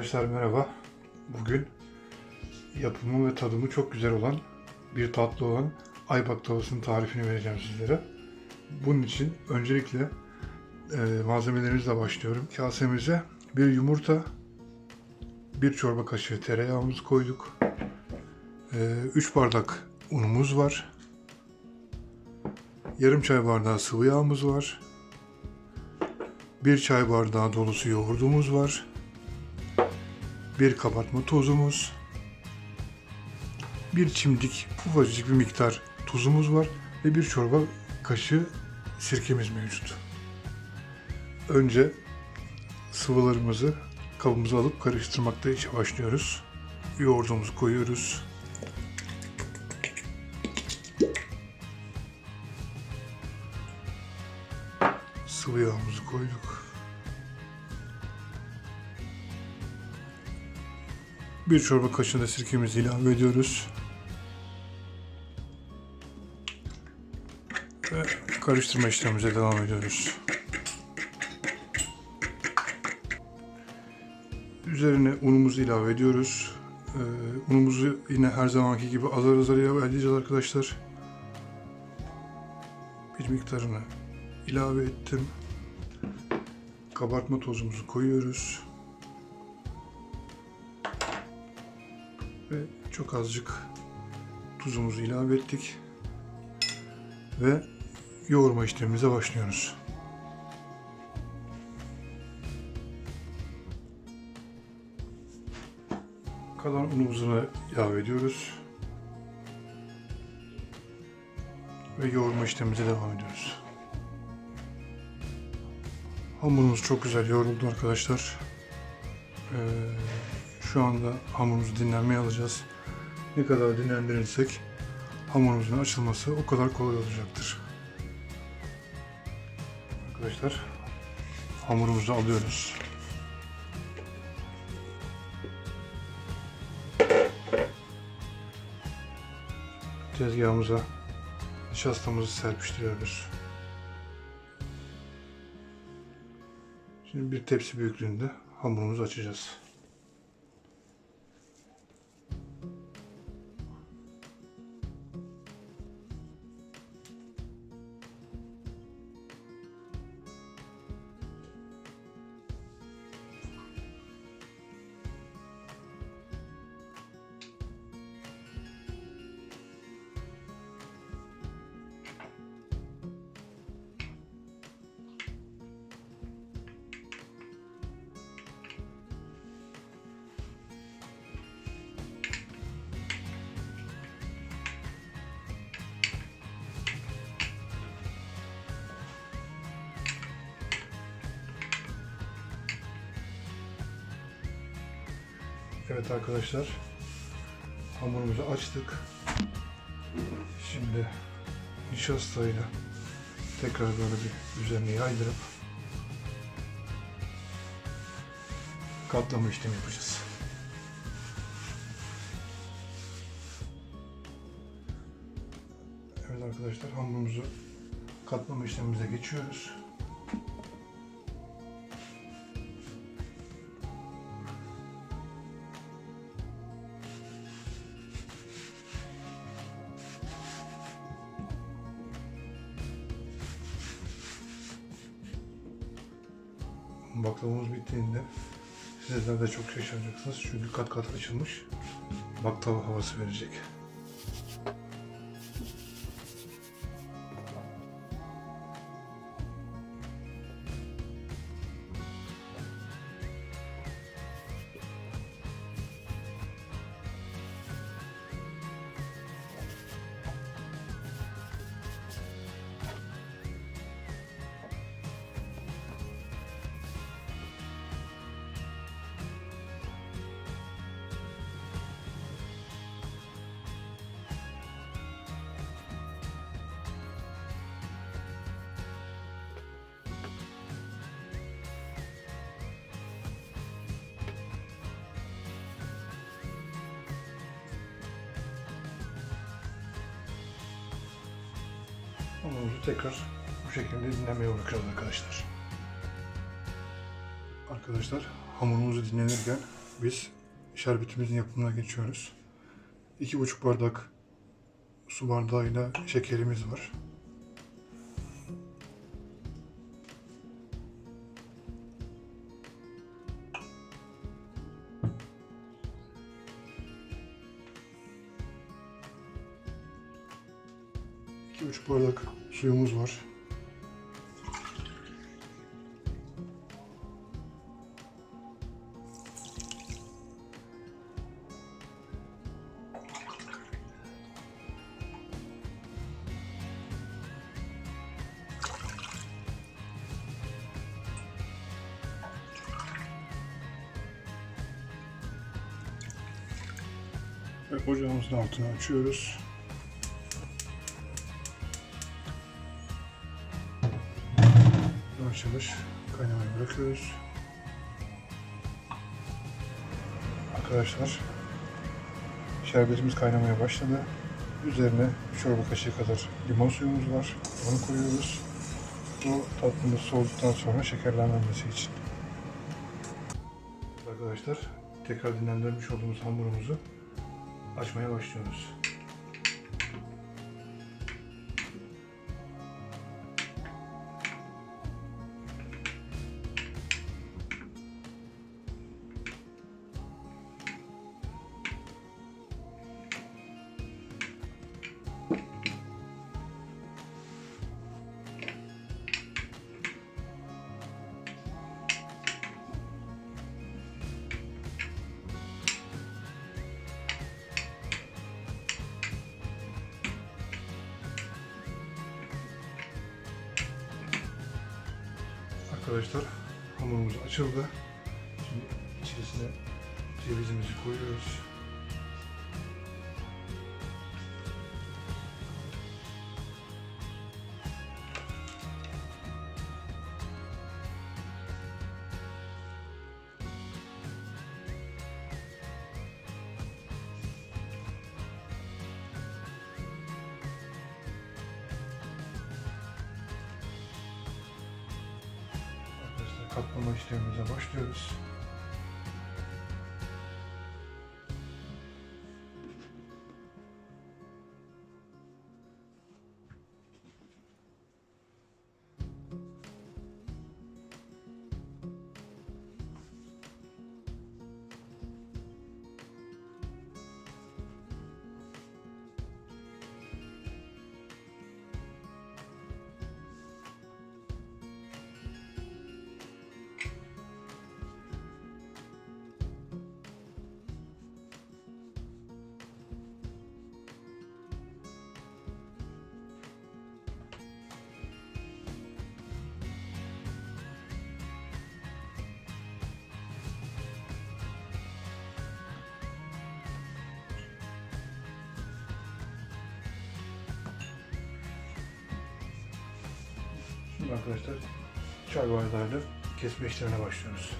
Arkadaşlar merhaba. Bugün yapımı ve tadımı çok güzel olan bir tatlı olan ay baklavasının tarifini vereceğim sizlere. Bunun için öncelikle e, malzemelerimizle başlıyorum. Kasemize bir yumurta, bir çorba kaşığı tereyağımızı koyduk. 3 bardak unumuz var. Yarım çay bardağı sıvı yağımız var. Bir çay bardağı dolusu yoğurdumuz var bir kabartma tozumuz, bir çimdik ufacık bir miktar tuzumuz var ve bir çorba kaşığı sirkemiz mevcut. Önce sıvılarımızı kabımıza alıp karıştırmakta işe başlıyoruz. Yoğurdumuzu koyuyoruz. Sıvı yağımızı koyduk. Bir çorba kaşığı da sirkemizi ilave ediyoruz. Ve karıştırma işlemimize devam ediyoruz. Üzerine unumuzu ilave ediyoruz. Ee, unumuzu yine her zamanki gibi azar azar ilave edeceğiz arkadaşlar. Bir miktarını ilave ettim. Kabartma tozumuzu koyuyoruz. Ve çok azıcık tuzumuzu ilave ettik ve yoğurma işlemimize başlıyoruz. Kalan unumuzu ilave ediyoruz ve yoğurma işlemimize devam ediyoruz. Hamurumuz çok güzel yoğruldu arkadaşlar. Ee, şu anda hamurumuzu dinlenmeye alacağız. Ne kadar dinlendirirsek hamurumuzun açılması o kadar kolay olacaktır. Arkadaşlar hamurumuzu alıyoruz. Tezgahımıza nişastamızı serpiştiriyoruz. Şimdi bir tepsi büyüklüğünde hamurumuzu açacağız. Evet arkadaşlar hamurumuzu açtık. Şimdi nişastayla tekrar böyle bir üzerine yaydırıp katlama işlemi yapacağız. Evet arkadaşlar hamurumuzu katlama işlemimize geçiyoruz. Baklavamız bittiğinde sizler de çok şaşıracaksınız. Çünkü kat kat açılmış baklava havası verecek. Hamurumuzu tekrar bu şekilde dinlenmeye bırakacağız arkadaşlar. Arkadaşlar hamurumuzu dinlenirken biz şerbetimizin yapımına geçiyoruz. 2,5 bardak su bardağıyla şekerimiz var. İki buçuk bardak suyumuz var. Ocağımızın altını açıyoruz. Yavaş kaynamaya bırakıyoruz. Arkadaşlar şerbetimiz kaynamaya başladı. Üzerine çorba kaşığı kadar limon suyumuz var. Onu koyuyoruz. Bu tatlımız soğuduktan sonra şekerlenmemesi için. Arkadaşlar tekrar dinlendirmiş olduğumuz hamurumuzu açmaya başlıyoruz. Arkadaşlar hamurumuz açıldı. Şimdi içerisine cevizimizi koyuyoruz. Katlama işlemimize başlıyoruz. Arkadaşlar çay bardağıyla kesme işlemine başlıyoruz.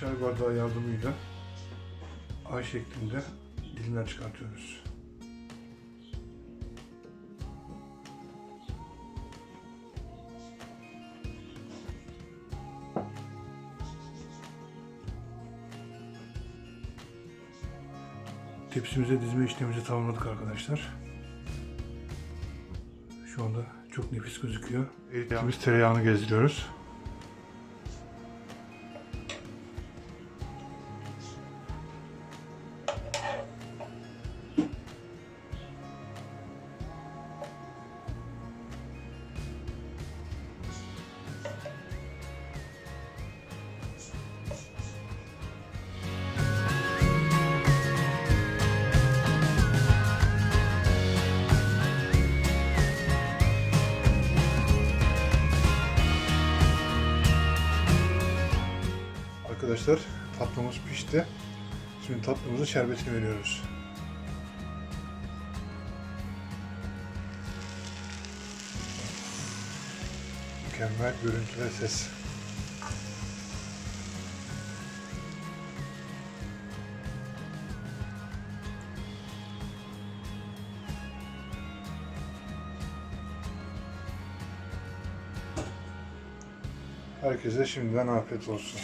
Çay bardağı yardımıyla ay şeklinde dilimler çıkartıyoruz. Tepsimize dizme işlemimizi tamamladık arkadaşlar. Şu anda çok nefis gözüküyor. Erittiğimiz tereyağını gezdiriyoruz. arkadaşlar tatlımız pişti. Şimdi tatlımızın şerbetini veriyoruz. Mükemmel görüntü ve ses. Herkese şimdiden afiyet olsun.